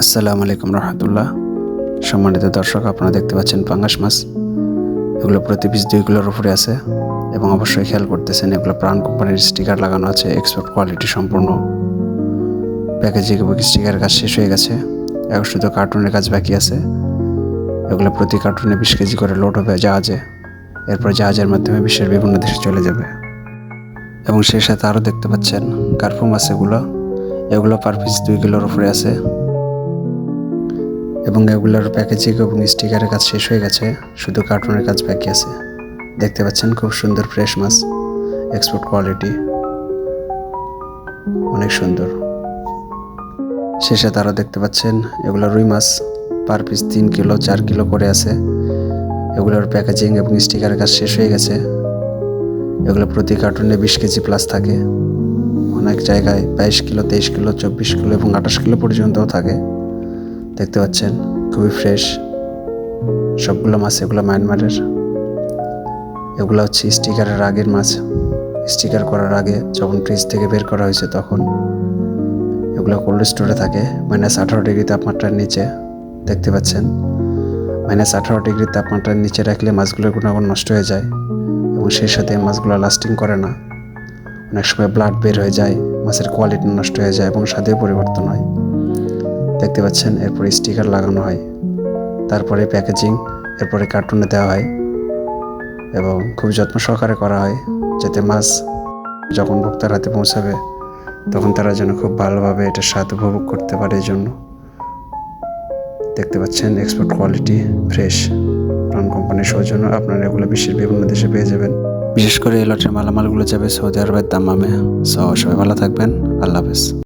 আসসালামু আলাইকুম রহমতুল্লাহ। সম্মানিত দর্শক, আপনারা দেখতে পাচ্ছেন পাঙ্গাস মাছ। এগুলো প্রতি পিস দুই কিলোর উপরে আছে এবং অবশ্যই খেয়াল করতেছেন, এগুলো প্রাণ কোম্পানির স্টিকার লাগানো আছে এক্সপোর্ট কোয়ালিটি সম্পূর্ণ। প্যাকেজিং এবং স্টিকারের কাজ শেষ হয়ে গেছে। এখন শুধু কার্টুনের কাজ বাকি আছে। এগুলো প্রতি কার্টুনে বিশ কেজি করে লোড হবে জাহাজে। এরপর জাহাজের মাধ্যমে বিশ্বের বিভিন্ন দেশে চলে যাবে। এবং সেই সাথে আরও দেখতে পাচ্ছেন কার্পু মাছ এগুলো। এগুলো পার পিস দুই কিলোর উপরে আছে। এবং এগুলোর প্যাকেজিং এবং স্টিকারের কাজ শেষ হয়ে গেছে, শুধু কার্টুনের কাজ বাকি আছে। দেখতে পাচ্ছেন খুব সুন্দর ফ্রেশ মাছ এক্সপোর্ট কোয়ালিটি অনেক সুন্দর। শেষে তারা দেখতে পাচ্ছেন, এগুলো রুই মাছ, পার পিস তিন কিলো, চার কিলো করে আছে। এগুলোর প্যাকেজিং এবং স্টিকারের কাজ শেষ হয়ে গেছে। এগুলো প্রতি কার্টুনে বিশ কেজি প্লাস থাকে। অনেক জায়গায় বাইশ কিলো, তেইশ কিলো, চব্বিশ কিলো এবং আঠাশ কিলো পর্যন্তও থাকে। দেখতে পাচ্ছেন, খুবই ফ্রেশ সবগুলো মাছ, এগুলো মায়ানমারের। এগুলো হচ্ছে স্টিকারের আগের মাছ। স্টিকার করার আগে যখন ফ্রিজ থেকে বের করা হয়েছে তখন এগুলো কোল্ড স্টোরে থাকে। মাইনাস আঠারো ডিগ্রি তাপমাত্রার নিচে, দেখতে পাচ্ছেন। মাইনাস আঠারো ডিগ্রি তাপমাত্রার নিচে রাখলে মাছগুলোর গুণাগুণ নষ্ট হয়ে যায় এবং সেই সাথে মাছগুলো লাস্টিং করে না। অনেক সময় ব্লাড বের হয়ে যায়, মাছের কোয়ালিটি নষ্ট হয়ে যায় এবং স্বাদেও পরিবর্তন হয়। দেখতে পাচ্ছেন, এরপরে স্টিকার লাগানো হয়। তারপরে প্যাকেজিং এরপরে কার্টুনে দেওয়া হয় এবং খুব যত্ন সহকারে করা হয় যাতে মাছ যখন ভোক্তার হাতে পৌঁছাবে, তখন তারা যেন খুব ভালোভাবে এটা স্বাদ উপভোগ করতে পারে এই জন্য। দেখতে পাচ্ছেন এক্সপোর্ট কোয়ালিটি ফ্রেশ প্রাণ কোম্পানির সৌজন্য আপনারা এগুলো বিশ্বের বিভিন্ন দেশে পেয়ে যাবেন। বিশেষ করে এই লটের মালামালগুলো যাবে সৌদি আরবের দামামে সো সবাই ভালো থাকবেন। আল্লাহ হাফেজ।